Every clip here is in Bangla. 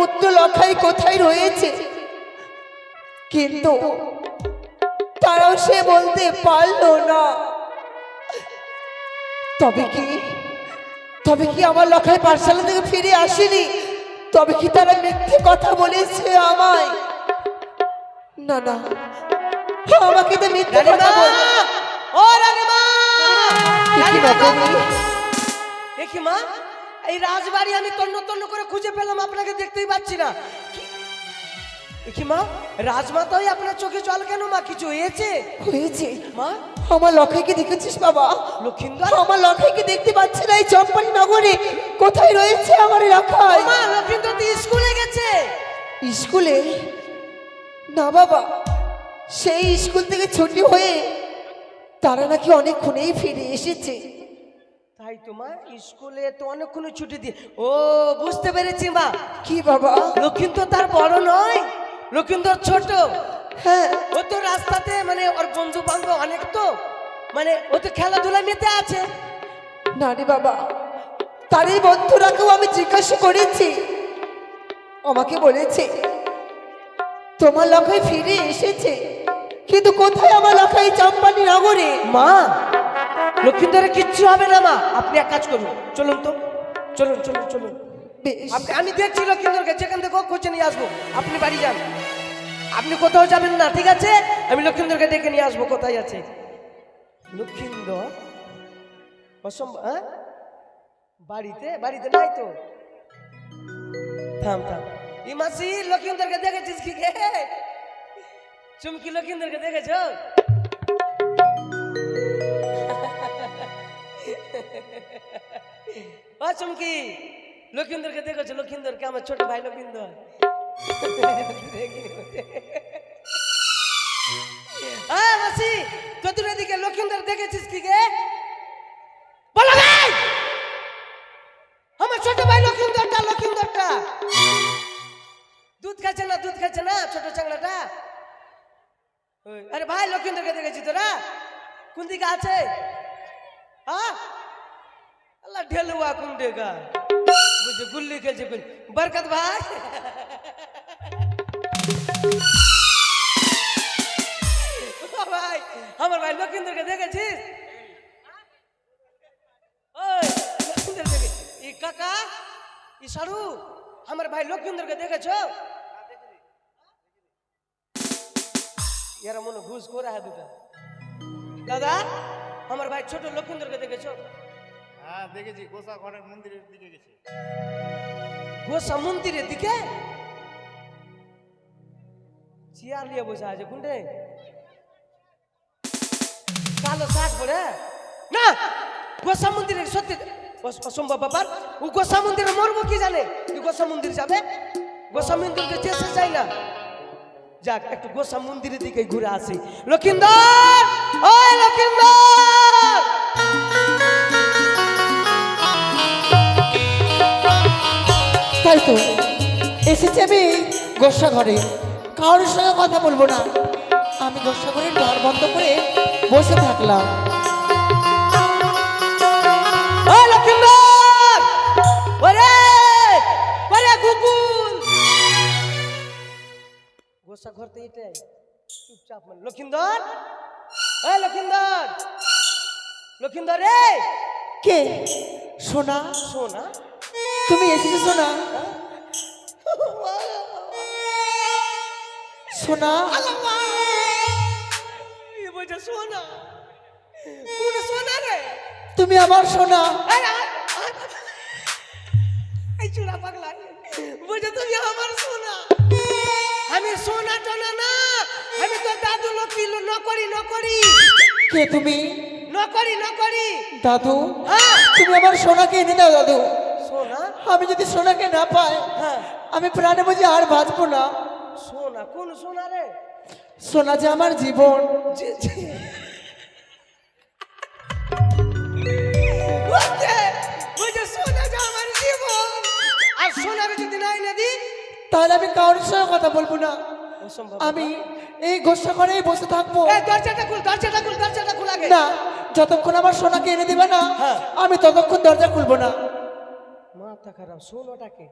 পুত্র লক্ষায় কোথায় রয়েছে? কিন্তু তারাও সে বলতে পারল না। তবে কি তবে কি আমার লক্ষায় পাঠশালা থেকে ফিরে আসেনি? তবে কি তারা মিথ্যে কথা বলেছে আমায়? না না। আমাকে তো মিথ্যে কথা বল। ও রানীমা! দেখি মা। এই রাজবাড়ি আমি তন্ন তন্ন করে খুঁজে পেলাম আপনাকে দেখতেই পাচ্ছি না। কি- দেখি মা? রাজমাতাই আপনার চোখে জল কেন মা? কিছু হয়েছে? হয়েছে। মা? আমার দেখেছিস বাবা? লক্ষিন্দর? আমার দেখতে পাচ্ছি না এই চম্পানি নগরে কোথায় রয়েছে আমার লক্ষাই মা লক্ষিন্দর তো স্কুলে গেছে। স্কুলে? না বাবা সেই স্কুল থেকে ছুটি হয়ে তারা নাকি অনেকক্ষণেই ফিরে এসেছে। তাই তোমার স্কুলে তো অনেকক্ষণ ছুটি দিয়ে ও বুঝতে পেরেছি মা। কি বাবা? লক্ষিন্দর তার বড় নয়। লক্ষিন্দর ছোট। হ্যাঁ। ও তো রাস্তাতে মানে ওর বন্ধু বান্ধব অনেক তো। মানে ও তো খেলাধুলা মেতে আছে। না রে বাবা তার এই বন্ধুরাকেও আমি জিজ্ঞাসা করেছি। আমাকে বলেছে তোমার লখাই ফিরে এসেছে কিন্তু কোথায় আমার লখাই চাম্পানি নগরে? মা লক্ষিন্দরের কিচ্ছু হবে না মা। আপনি এক কাজ করুন। চলুন তো। চলুন চলুন চলুন। আপনি আমি দেখছি লক্ষিন্দরকে যেখান থেকে খুঁজে নিয়ে আসব। আপনি বাড়ি যান। আপনি কোথাও যাবেন না ঠিক আছে? আমি লক্ষিন্দরকে ডেকে নিয়ে আসব কোথায় আছে? লক্ষিন্দর অসম্ভব হ্যাঁ? বাড়িতে? বাড়িতে নাই তো। থাম থাম। ই মাসি লক্ষিন্দরকে দেখেছিস কি গে চুমকি লক্ষিন্দরকে দেখেছ? ও চুমকি। লক্ষিন্দরকে দেখেছ? লক্ষিন্দরকে? আমার ছোট ভাই লক্ষিন্দর। মাসি তোদের এদিকে লক্ষিন্দর দেখেছিস কি গে? বলো ভাই আমার ছোট ভাই লক্ষিন্দরটা লক্ষিন্দরটা। দুধ খাচ্ছে না, দুধ খাচ্ছে না, ছোট চাংলাটা? আরে ভাই, লক্ষিন্দরকে দেখেছি তোরা? কোন দিকে আছে? হ্যাঁ আল্লাহ ঢেলুয়া কোন দিকে বুঝে গুল্লি খেলছে গুল বরকত ভাই ও ভাই আমার ভাই লক্ষিন্দরকে দেখেছিস ওই লক্ষিন্দর দেখে ই কাকা ই সারু আমার ভাই লক্ষিন্দরকে দেখেছ এরা মনে ঘুষ করে হ্যাঁ দুটা দাদা আমার ভাই ছোট লক্ষিন্দরকে দেখেছ হ্যাঁ দেখেছি, গোসা ঘরের মন্দিরের দিকে গেছে। গোসা মন্দিরের দিকে? চেয়ার নিয়ে বসে আছে কোনটে কালো শাক পরে? না, গোসা মন্দিরের সত্যি অসম্ভব ব্যাপার। ও গোসা মন্দিরে মরবো কি জানে? তুই গোসা মন্দির যাবে? গোসা মন্দির যে যেতে চাই না। যাক, একটু গোসা মন্দিরের দিকে ঘুরে আসি। লক্ষিন্দর! ওই লক্ষিন্দর! তাই তো এসেছি আমি গোসা ঘরে কারোর সঙ্গে কথা বলব না। আমি গোসা ঘরের দ্বার বন্ধ করে বসে থাকলাম। গোসা লক্ষিন্দর রে! কে? সোনা? সোনা? তুমি এসেছ সোনা। সোনা। রে? তুমি আমার সোনা। এই চূড়া পাগলা। তুমি আমার সোনা। আমি সোনা টোনা না। আমি তো দাদু লক্ষ্মী নকরি নকরি। কে তুমি? নকরি নকরি। দাদু? হ্যাঁ। তুমি আমার সোনাকে এনে দাও দাদু। আমি যদি সোনাকে না পাই হ্যাঁ। আমি প্রাণে বুঝি আর বাঁচবো না। সোনা কোন সোনা রে? সোনা যে আমার জীবন। আর যদি না এনে দিই তাহলে আমি কারোর সঙ্গে কথা বলব না। আমি এই গোসা ঘরেই বসে থাকব। দরজাটা খুল দরজাটা খুল দরজাটা খুল না যতক্ষণ আমার সোনাকে এনে দেবে না হ্যাঁ। আমি ততক্ষণ দরজা খুলবো না। মাথা খারাপ সোনাটাকে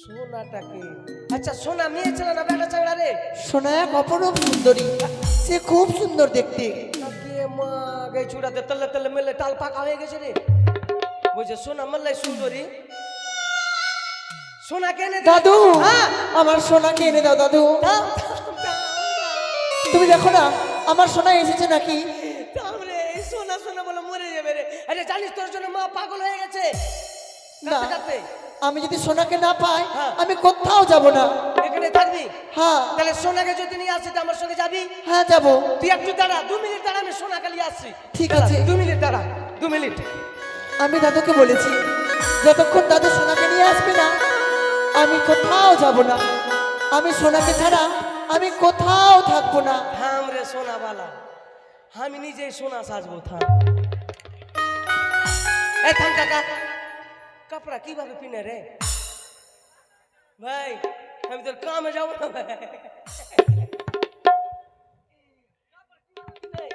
সোনাটাকে আচ্ছা সোনা মেয়ে ছিল না বেটা চাওড়া রে? সোনা এক অপরূপ সুন্দরী। সে খুব সুন্দর দেখতে। কে মা গে চূড়াতে তলে তলে মেলে টাল পাকা হয়ে গেছে রে? বলছে সোনা মাল্লাই সুন্দরী। সোনা কেনে দাদু হ্যাঁ? আমার সোনাকে এনে দাও দাদু। তুমি দেখো না আমার সোনা এসেছে নাকি? সোনা সোনা বলে মরে যাবে রে। আরে জানিস তোর জন্য মা পাগল হয়ে গেছে? না। আমি যদি সোনাকে না পাই হ্যাঁ। আমি কোথাও যাব না। এখানে থাকবি? হ্যাঁ। তাহলে সোনাকে যদি নিয়ে আসি আমার সঙ্গে যাবি? হ্যাঁ যাব। তুই একটু দাঁড়া দু মিনিট দাঁড়া আমি সোনা কালি আসছি। ঠিক আছে। দু মিনিট দাঁড়া দু মিনিট। আমি দাদুকে বলেছি যতক্ষণ দাদু সোনাকে নিয়ে আসবে না আমি কোথাও যাব না। আমি সোনাকে ছাড়া আমি কোথাও থাকব না। থাম রে সোনাবালা। আমি নিজেই সোনা সাজবো থাম। এই থাম কাকা। কাপড়া কীভাবে পিনে রে ভাই আমি তোর কামে যাব না ভাই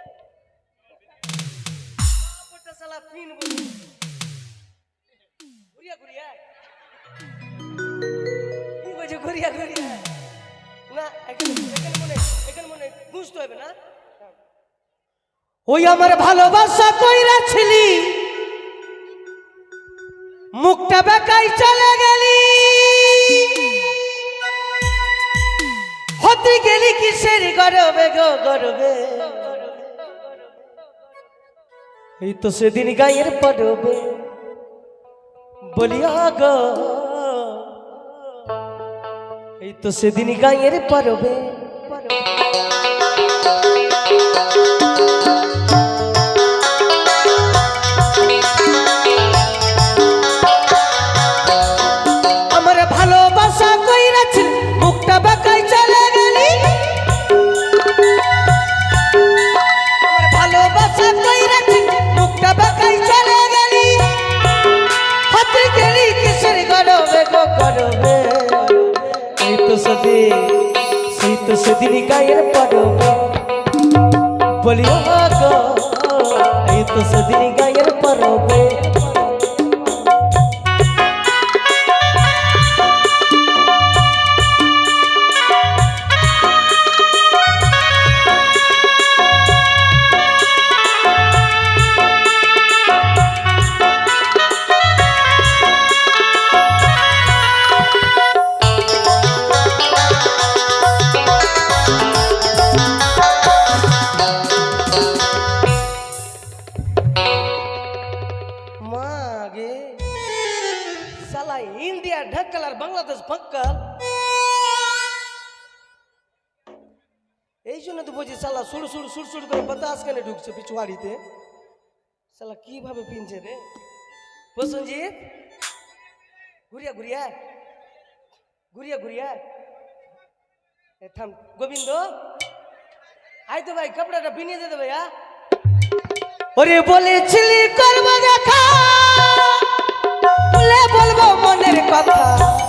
ঘুরিয়া ঘুরিয়া না এখানে মনে এখানে মনে বুঝতে হবে না ওই আমার ভালোবাসা কইরা ছিলি মুখটা বেকাই চলে গেলি। হতে গেলি কিসের গরবে গো গরবে? এই তো সেদিন গায়ের পড়বে বলিয়া গো, এই তো সেদিন গায়ের পরবে। আমার সেদিন গায়ের পরবে। বলিও গো এই তো সেদিন গায়ের পরবে। কেন ঢুকছে পিছুয়াড়িতে? সালা কীভাবে পিনছে রে? প্রসঞ্জিৎ ঘুরিয়া ঘুরিয়া ঘুরিয়া ঘুরিয়া। থাম, গোবিন্দ। আই তো ভাই, কাপড়াটা বিনিয়ে দে ভাইয়া। ওরে বলেছিলি, করব দেখা। বলে বলব মনের কথা।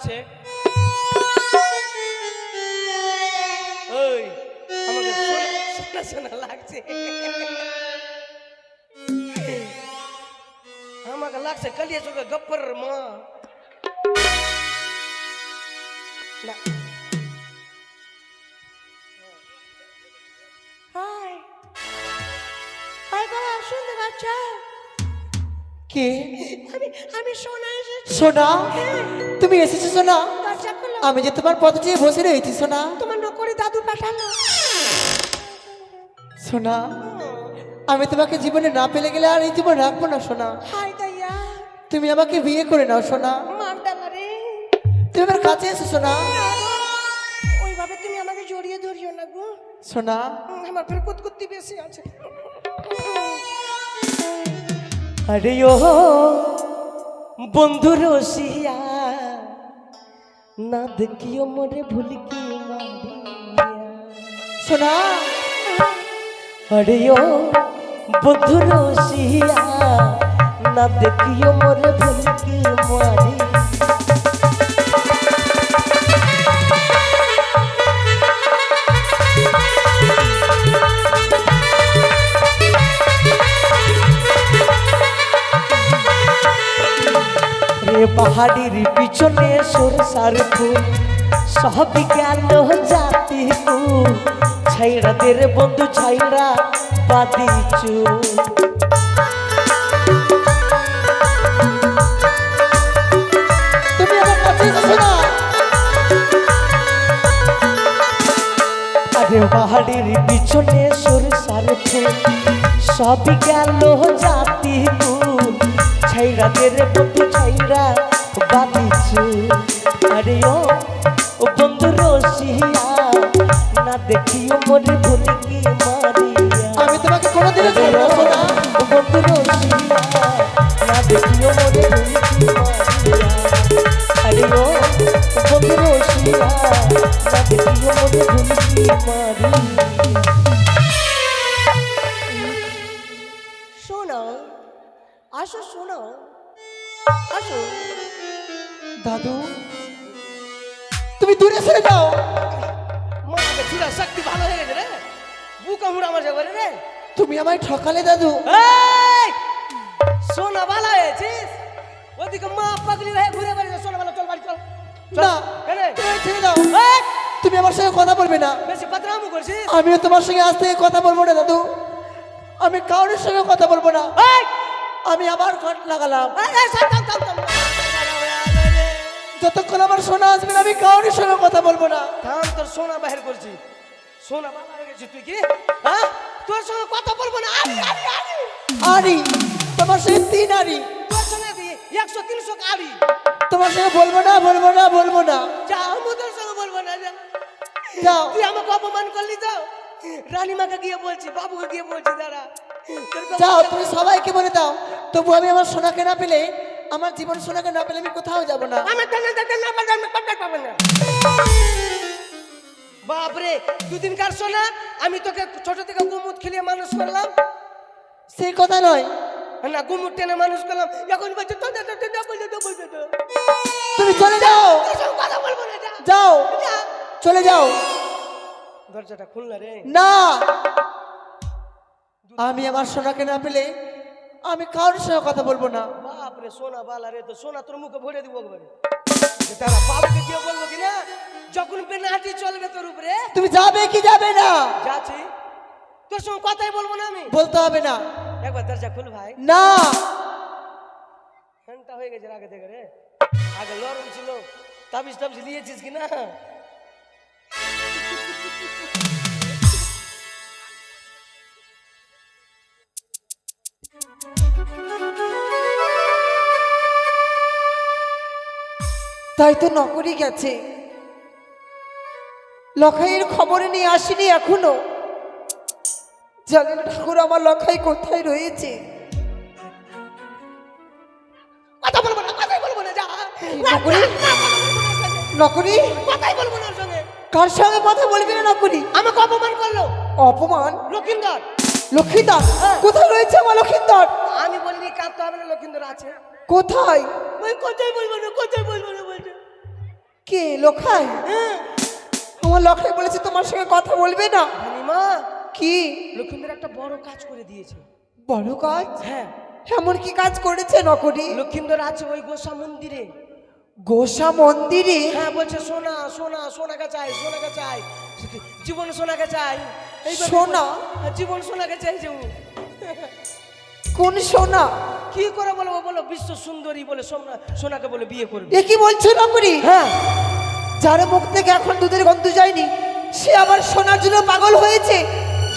শোনা লাগছে ওই আমাকে শোনা শোনা শোনা লাগছে আমাকে লাগছে কালিয়া চোখে গপ্পর মা না কে? আমি আমি সোনা এসেছি। সোনা? তুমি এসেছ সোনা? আমি যে তোমার পথ বসে রয়েছি সোনা। তোমার নকরি দাদু পাঠালো। সোনা আমি তোমাকে জীবনে না পেলে গেলে আর এই জীবন রাখব না সোনা। তুমি আমাকে বিয়ে করে নাও সোনা। তুমি আমার কাছে এসো সোনা। ওইভাবে তুমি আমাকে জড়িয়ে ধরিও না গো। সোনা। আমার ফের কুতকুত্তি বেশি আছে। আরে ও বন্ধু রসিয়া না দেখিও মরে ভুল কি শোনা। আরে ও বন্ধু রসিয়া না দেখিও মরে ভুল কি মারি রে পাহাড়ির পিছনে সরসার ফুল। সব গেল জাতি কুল ছাইরা দে বন্ধু ছাইরা বাদি চুল তুমি আমার কাছে এসো সোনা আরে পাহাড়ির পিছনে সরসার ফুল। সব গেল জাতি কুল ছাইরা দে রে বন্ধু ছাইরা চুল আরে ও বন্ধু রসিয়া না দেখিও মরে ভুল কি মারিয়া। আমি তোমাকে কোনোদিনও ছাড়বো না। সোনা বন্ধু রসিয়া না দেখিও মরে ভুল কি মারিয়া। আরে ও বন্ধু রসিয়া না দেখিও মরে ভুল কি মারিয়া। আসো শোনো। আসো। দাদু তুমি দূরে সরে যাও। মাকে চুরা শক্তি ভালো হয়ে গেছে রে। বুকা মুড়া আমার যাবে রে। তুমি আমায় ঠকালে দাদু। এই! সোনা ভালো হয়েছিস? ওদিকে মা পাগলি হয়ে ঘুরে বেড়াচ্ছে। সোনা ভালো চল বাড়ি চল। না ছেড়ে দাও। এই, তুমি আমার সঙ্গে কথা বলবে না। বেশি পাতরামু করছিস? আমিও তোমার সঙ্গে আজ থেকে কথা বলব না দাদু। আমি কারোর সঙ্গে কথা বলব না। এই, আমি আবার ঘট লাগালাম। যতক্ষণ আমার সোনা আসবে না আমি কারোর সঙ্গে কথা বলব না। থাম তোর সোনা বাহির করছি। সোনা বাবা হয়ে গেছিস তুই কি? হ্যাঁ? তোর সঙ্গে কথা বলব না। আরি আরি আরি। আরি তোমার সঙ্গে তিন আরি। তোর সঙ্গে দিয়ে একশো তিনশো আরি তোমার সঙ্গে বলব না বলব না বলব না। যা আমি তোর সঙ্গে বলব না যা যাও। তুই আমাকে অপমান করলি তো? রানীমাকে গিয়ে বলছি বাবুকে গিয়ে বলছি দাঁড়া। যাও তুমি সবাইকে বলে দাও। তবু আমি আমার সোনাকে না পেলে আমার জীবন সোনাকে না পেলে আমি কোথাও যাব না। আমি পাবো না। বাপরে দুদিন কার শোনা আমি তোকে ছোট থেকে গুমুট খেলিয়ে মানুষ করলাম। সেই কথা নয়। না গুমুট টেনে মানুষ করলাম। এখন বলছে তুমি চলে যাও। কথা বলব না যাও। চলে যাও। দরজাটা খুলনা রে। না। আমি আমার সোনাকে না পেলে আমি কারোর সঙ্গে কথা বলব না। বাপরে সোনা বালা রে তো সোনা তোর মুখে ভরে দিব একবারে। তারা বাবাকে গিয়ে বলব কি না? যখন পেনাটি চলবে তোর উপরে। তুমি যাবে কি যাবে না? যাচ্ছি। তোর সঙ্গে কথাই বলব না আমি। বলতে হবে না। একবার দরজা খুল ভাই। না। ঘণ্টা হয়ে গেছে আগে থেকে রে। আগে লরম ছিল। তাবিজ টাবিজ নিয়েছিস কি না? তাই তো নকরি গেছে। লখাইয়ের খবর নিয়ে আসেনি এখনও। জানি না ঠাকুর আমার লখাই কোথায় রয়েছে? কথা বলব না কথাই বলব না যা। নকরি নকরি কথাই বলব না সঙ্গে। কার সঙ্গে কথা বলবি না নকরি আমাকে অপমান করল। অপমান? লক্ষিন্দর। লক্ষ্মীদার কোথায় রয়েছে আমার লক্ষ্মীদার আমি বলিনি কাঁদতে হবে না লক্ষিন্দর আছে। কোথায়? কোথায় বলব না কোথায় বলব না কে? লখাই? আমার লখাই বলেছে তোমার সঙ্গে কথা বলবে না। মা কি? লক্ষিন্দর একটা বড় কাজ করে দিয়েছে। বড় কাজ? হ্যাঁ। এমন কি কাজ করেছে নকরি লক্ষিন্দর আছে ওই গোসা মন্দিরে। গোসা মন্দিরে? হ্যাঁ বলছে সোনা সোনা সোনাকে চাই সোনাকে চাই। জীবন সোনাকে চাই। সোনা? হ্যাঁ, জীবন সোনাকে চাইছে ও। কোন সোনা? কি করে বলব বলো বিশ্ব সুন্দরী বলে সোনা সোনাকে বলে বিয়ে করবে। এ কি বলছো নকরি? হ্যাঁ। যার মুখ থেকে এখন দুধের গন্ধ যায়নি সে আবার সোনার জন্য পাগল হয়েছে?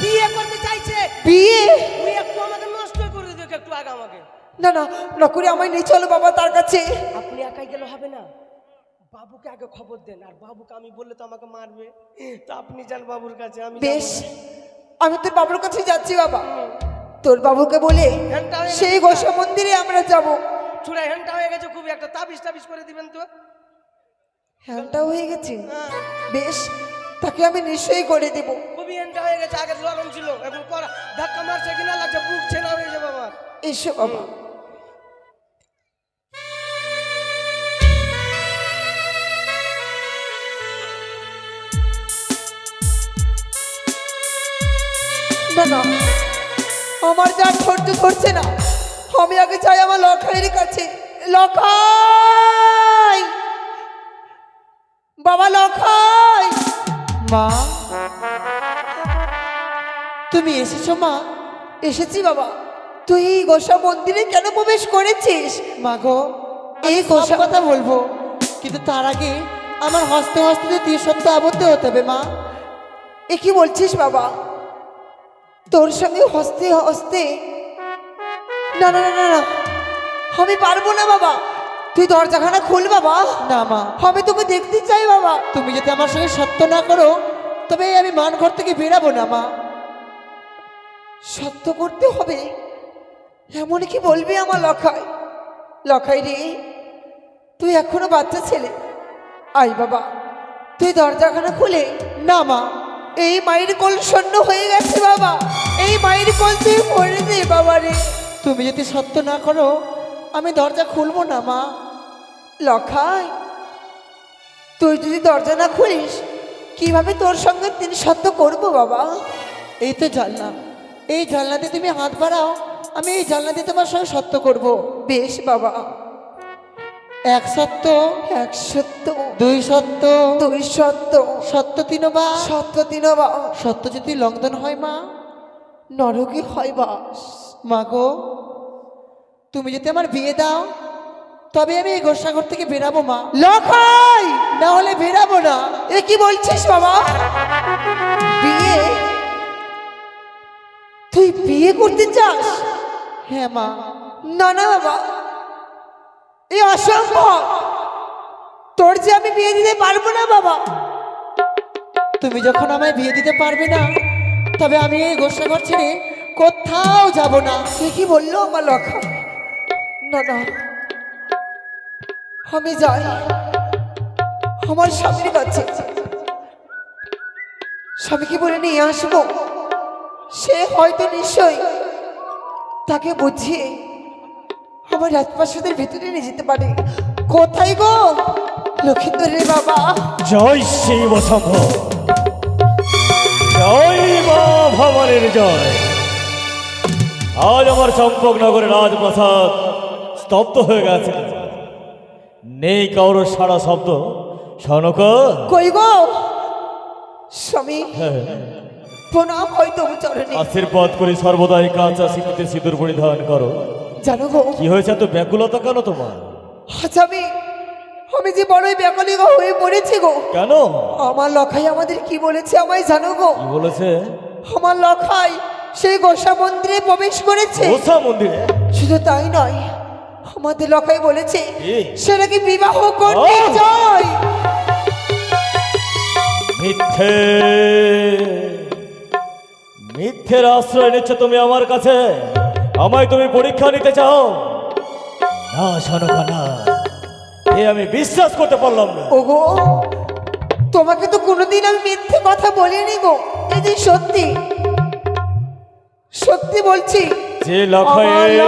বিয়ে করতে চাইছে? বিয়ে? তুই একটু আমাকে নষ্ট করে দিও একটু আগে আমাকে। না না নকরি আমায় নিয়ে চলো বাবা তার কাছে। আপনি একাই গেলে হবে না। বাবুকে আগে খবর দেন আর বাবুকে আমি বললে তো আমাকে মারবে। তা আপনি যান বাবুর কাছে আমি বেশ আমি তোর বাবুর কাছে যাচ্ছি বাবা। তোর বাবুকে বলে সেই। গোসা মন্দিরে আমরা যাব। চূড়া হ্যান্ডটা হয়ে গেছে খুব একটা তাবিজ টাবিজ করে দিবেন তো। হ্যাঁটা হয়ে গেছে। হ্যাঁ। বেশ তাকে আমি নিশ্চয়ই করে দেব। খুবই হ্যান্ডটা হয়ে গেছে আগে লরম ছিল এখন করা ধাক্কা মারছে কিনা লাগছে বুক ছেনা হয়ে যাবে আমার। এসো বাবা। না না। আমার যা ধৈর্য ধরছে না আমি আগে চাই আমার লখাইয়ের কাছে। লখাই! বাবা লখাই! মা! তুমি এসেছ মা? এসেছি বাবা। তুই এই গোসা মন্দিরে কেন প্রবেশ করেছিস? মা গো এই গোসা কথা বলব কিন্তু তার আগে আমার হস্তে হস্তে তীর সত্য আবদ্ধ হতে হবে মা। এ কি বলছিস বাবা? তোর সঙ্গে হস্তে হস্তে। না না না না না। আমি পারব না বাবা। তুই দরজাখানা খুল বাবা। না মা। আমি তোকে দেখতে চাই বাবা। তুমি যদি আমার সঙ্গে সত্য না করো তবে আমি মান ঘর থেকে বেরাবো না মা। সত্য করতে হবে? এমন কি বলবি আমার লখাই? লখাই রে তুই এখনও বাচ্চা ছেলে। আই বাবা। তুই দরজাখানা খুলে। না মা। এই মায়ের কোল শূন্য হয়ে গেছে বাবা। এই মায়ের কোল তুই ভরে দে বাবা রে। তুমি যদি সত্য না করো, আমি দরজা খুলবো না মা। লখাই, তুই যদি দরজা না খুলিস, কীভাবে তোর সঙ্গে তিনি সত্য করব বাবা? এই তো জানলা এই জানলাতে তুমি হাত বাড়াও, আমি এই জানলাতে তোমার সঙ্গে সত্য করব। বেশ বাবা। এক সত্য এক সত্য দুই সত্য দুই সত্য সত্য তিনবা সত্য তিনবা সত্য যদি লঙ্ঘন হয় মা নরকে হয় বাস মা গো তুমি যদি আমার বিয়ে দাও তবে আমি এই গোসাগর থেকে বেরাবো মা। লখাই না হলে বেরাবো না। এ কি বলছিস বাবা? বিয়ে? তুই বিয়ে করতে চাস? হ্যাঁ মা। না না বাবা। এই অসম্ভব। তোর যে আমি বিয়ে দিতে পারব না, বাবা। তুমি যখন আমায় বিয়ে দিতে পারবে না, তবে আমি এই গোসাগর ছেড়ে কোথাও যাব না। সে কি বলল আমার লক্ষা না না। আমি যাই। আমার স্বামীর কাছে। স্বামীকে বলে নিয়ে আসব। সে হয়তো নিশ্চয়ই তাকে বুঝিয়ে আমার রাজপ্রাসাদের ভিতরে নিয়ে যেতে পারে। কোথায় গো? লক্ষিন্দরের বাবা। জয় শিব শম্ভ। জয় মা ভবানীর জয়। আজ আমার চম্পকনগরের রাজপ্রাসাদ স্তব্ধ হয়ে গেছে। নেই কারও সারা শব্দ। শনক কই গো? স্বামী প্রণাম হয়তো চরণে। আশীর্বাদ করি সর্বদাই কাঁচা স্মৃতিতে সিঁদুর পরিধান করো। জানো গো? কি হয়েছে এত ব্যাকুলতা কেন তোমার? আজ আমি আমি যে বড়ই ব্যাকলি গো হয়ে পড়েছি গো। কেন? আমার লখাই আমাদের কি বলেছে আমায় জানো গো? কি বলেছে? আমার লখাই সেই গোসা মন্দিরে প্রবেশ করেছে। ওসা মন্দিরে? শুধু তাই নয় আমাদের লখাই বলেছে? সে নাকি বিবাহ করতে! চায়। মিথ্যে। মিথ্যের আশ্রয় নিচ্ছ তুমি আমার কাছে। আমায় তুমি পরীক্ষা নিতে চাও? না শোনকা না। এ আমি বিশ্বাস করতে পারলাম না। ওগো তোমাকে তো কোনোদিন আমি মিথ্যে কথা বলিনি গো। এই যে সত্যি সত্যি বলছি যে লখায়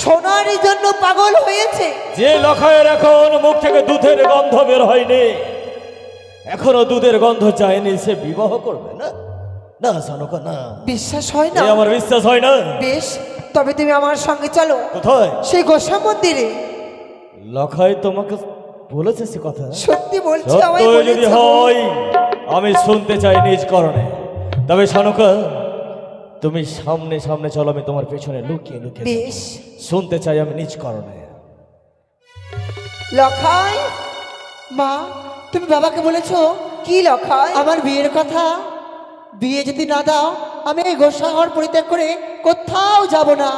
সোনারই জন্য পাগল হয়েছে। যে লখায়ের এখন মুখ থেকে দুধের গন্ধ বের হয়নি এখনও দুধের গন্ধ চায়নি সে বিবাহ করবে না? না শোনকা না। বিশ্বাস হয় না? আমার বিশ্বাস হয় না। বেশ তবে তুমি আমার সঙ্গে চলো। কোথায়? সেই গোসা মন্দিরে। লখাই তোমাকে বলেছে সে কথা? সত্যি বলছি আমায় যদি হয় আমি শুনতে চাই নিজ করণে। তবে শানুকা তুমি সামনে সামনে চলো আমি তোমার পেছনে লুকিয়ে লুকিয়ে বেশ। শুনতে চাই আমি নিজ করণে। লখাই? মা তুমি বাবাকে বলেছ? কি লখাই? আমার বিয়ের কথা? বিয়ে যদি না দাও আমি এই গোসাঘর পরিত্যাগ করে কোথাও যাব না।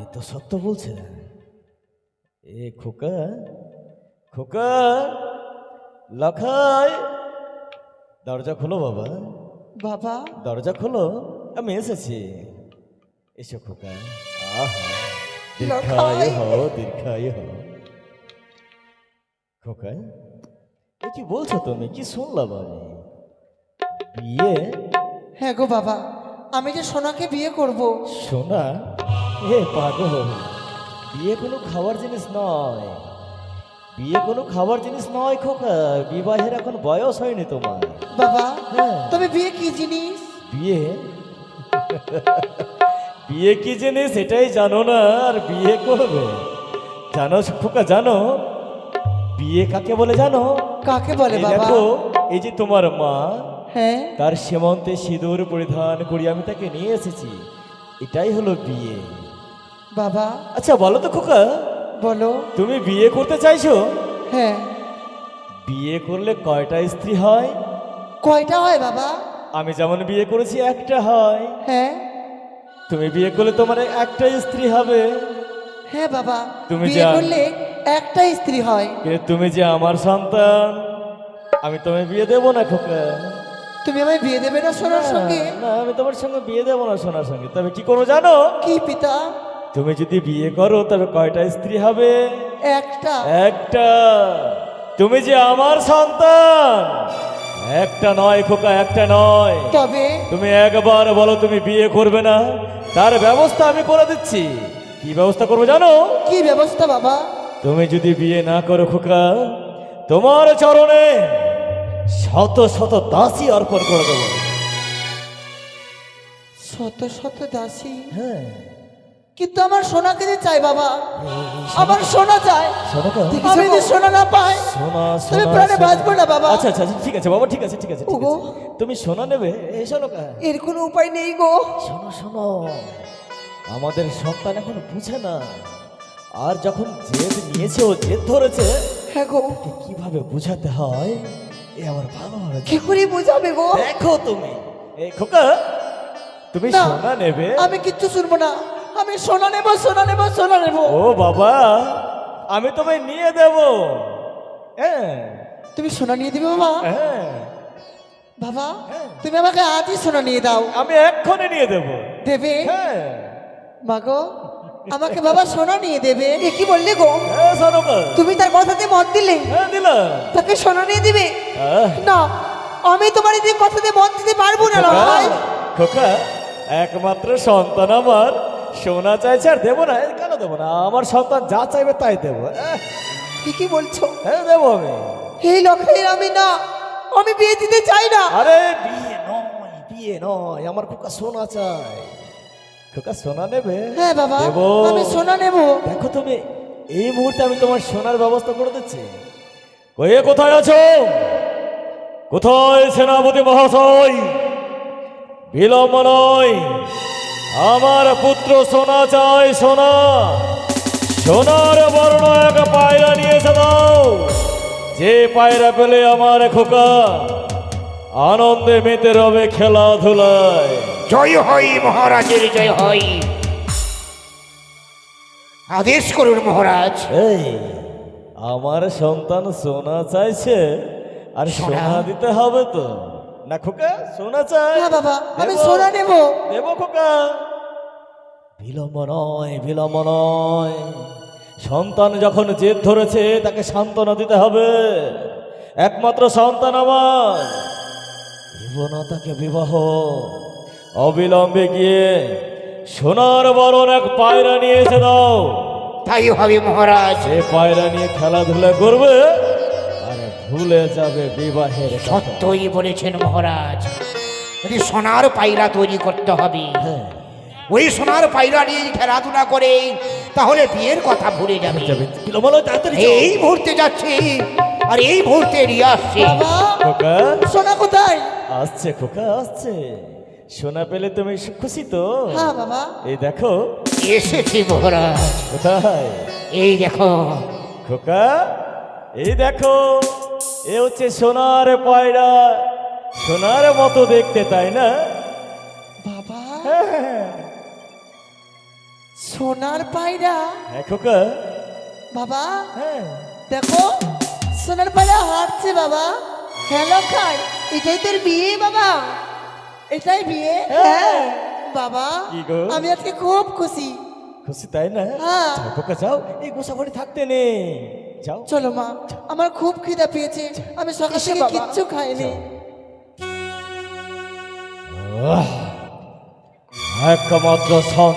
এ তো সত্য বলছে। এ খোকা খোকা লখাই দরজা খোলো বাবা। বাবা? দরজা খোলো আমি এসেছি। এসো খোকা। আহা দীর্ঘায়ু লখাই। হও দীর্ঘায়ু হও। খোকা এ কি বলছো তুমি? কি শুনলাম আমি? বিয়ে? হ্যাঁ গো বাবা আমি যে সোনাকে বিয়ে করব। সোনা? এ পাগল। বিয়ে কোনো খাওয়ার জিনিস নয়। বিয়ে কোনো খাবার জিনিস নয় খোকা। বিবাহের এখন বয়স হয়নি তোমার। বাবা হ্যাঁ। তবে বিয়ে কি জিনিস? বিয়ে? বিয়ে কি জিনিস এটাই জানো না আর বিয়ে করবে? জানো খোকা জানো? বিয়ে কাকে বলে জানো? কাকে বলে বাবা? দেখো এই যে তোমার মা হ্যাঁ। তার সীমন্তে সিঁদুর পরিধান করি আমি তাকে নিয়ে এসেছি। এটাই হলো বিয়ে। বাবা। আচ্ছা বলো তো খোকা। বলো। তুমি বিয়ে করতে চাইছো? হ্যাঁ। বিয়ে করলে কয়টা স্ত্রী হয়? কয়টা হয় বাবা? আমি যেমন বিয়ে করেছি একটা হয়। হ্যাঁ। তুমি বিয়ে করলে তোমার একটা স্ত্রী হবে। হ্যাঁ বাবা। তুমি বিয়ে যা- করলে একটা স্ত্রী হয়। কিন্তু তুমি যে আমার সন্তান আমি তোমায় বিয়ে দেবো না খোকা। তুমি আমায় বিয়ে দেবে না সোনার সঙ্গে? না আমি তোমার সঙ্গে বিয়ে দেবো না সোনার সঙ্গে। তবে কি করব জানো? কি পিতা? তুমি যদি বিয়ে করো তবে কয়টা স্ত্রী হবে? একটা। একটা। তুমি যে আমার সন্তান একটা নয় খোকা একটা নয়। তবে? তুমি একবার বলো তুমি বিয়ে করবে না? তার ব্যবস্থা আমি করে দিচ্ছি। কি ব্যবস্থা করব জানো? কি ব্যবস্থা বাবা? তুমি যদি বিয়ে না করো খোকা তোমার চরণে শত শত দাসী অর্পণ করে দেবো। শত শত দাসী? হ্যাঁ। কিন্তু আমার সোনাকে যে চাই বাবা? আমার সোনা চাই। আমি যদি সোনা না পাই তুমি প্রাণে বাঁচবো না বাবা। আচ্ছা আচ্ছা আচ্ছা, ঠিক আছে বাবা ঠিক আছে ঠিক আছে তুমি সোনা নেবে? এই শোনো এর কোনো উপায় নেই গো। শোনো শোনো। আমাদের সন্তান এখন বুঝে না। আর যখন জেদ নিয়েছে ও জেদ ধরেছে হ্যাঁ গো। কীভাবে বুঝাতে হয়? এ আমার ভালো হবে। কি করে বোঝাবে গো? দেখো তুমি। এই খোকা তুমি না, সোনা নেবে? আমি কিচ্ছু শুনব না। আমি সোনা নেব সোনা নেব সোনা নেব। ও বাবা আমি তোমায় নিয়ে দেব। হ্যাঁ তুমি সোনা নিয়ে দিবে বাবা? হ্যাঁ বাবা। তুমি আমাকে আজই সোনা নিয়ে দাও। আমি এক্ষণে নিয়ে দেব। দেবে? হ্যাঁ। মাগো আমাকে বাবা সোনা নিয়ে দেবে। এ কি বললে গো? সনকা তুমি তার কথাতে মত দিলে। হ্যাঁ তাকে সোনা নিয়ে দিবে। আহ, না আমি তোমার এই কথাতে মন দিতে পারব না খোকা, লক্ষাই খোকা একমাত্র সন্তান আমার। সোনা চাইছে আর দেবো না কেন দেবো না? আমার সন্তান যা চাইবে তাই দেবো। আহ, ঠিকই বলছো? হ্যাঁ দেবো আমি। এই লক্ষাই আমি না আমি বিয়ে দিতে চাই না। আরে বিয়ে নয় বিয়ে নয় আমার খোকা সোনা চাই। খোকা সোনা নেবে? হ্যাঁ বাবা দেবো। আমি সোনা নেব। দেখো তুমি এই মুহূর্তে আমি তোমার সোনার ব্যবস্থা করে দিচ্ছি। কয়ে কোথায় আছো? কোথায় সেনাপতি মহাশয়? বিলম্ব নয়। আমার পুত্র সোনা চাই সোনা। সোনার বর্ণ এক পায়রা নিয়ে এসে দাও। যে পায়রা পেলে আমার খোকা আনন্দে মেতে রবে খেলাধুলায়। জয় হই মহারাজের জয় হই আদেশ করুন মহারাজ। এই আমার সন্তান সোনা চাইছে আর সোনা? দিতে হবে তো। না খোকা সোনা চাই। হ্যাঁ বাবা আমি। সোনা নেব। দেবো খোকা? বিলম্ব নয় বিলম্ব নয়। সন্তান যখন জেদ ধরেছে তাকে সান্ত্বনা দিতে হবে। একমাত্র সন্তান আমার। দেব বিবাহ। অবিলম্বে গিয়ে সোনার বরণ এক পায়রা নিয়ে এসে দাও। তাই হবে মহারাজ। সে পায়রা নিয়ে খেলাধুলা করবে আর ভুলে যাবে বিবাহের সত্যই বলেছেন মহারাজ। যদি সোনার পায়রা তৈরি করতে হবে। হ্যাঁ। ওই সোনার পায়রা নিয়ে খেলাধুলা করে তাহলে বিয়ের কথা ভুলে যাবে। নয়, এই মুহূর্তে যাচ্ছে আর এই মুহূর্তে আসছে। বাবা খোকা। সোনা কোথায়? আসছে খোকা আসছে। সোনা পেলে তুমি খুশি তো? হ্যাঁ বাবা এই দেখো। এসেছি মহারাজ। কোথায়? এই দেখো। খোকা এই দেখো। এ হচ্ছে সোনার পায়রা। সোনার মতো দেখতে তাই না? বাবা। হ্যাঁ। সোনার পায়রা? হ্যাঁ, খোকা। বাবা। হ্যাঁ। দেখো সোনার পায়রা হাঁটছে বাবা। হ্যালো খাই এটাই তোর বিয়ে বাবা। এটাই বিয়ে? হ্যাঁ। বাবা কি গো? আমি আজকে খুব খুশি। খুশি তাই না? হ্যাঁ। যাও, যাও। এই গোসা বাড়ি থাকতে নেই। যাও। চলো মা আমার খুব খিদা পেয়েছে। আমি সকাল থেকে কিচ্ছু খাইনি। আহ, একমাত্র সন্তান।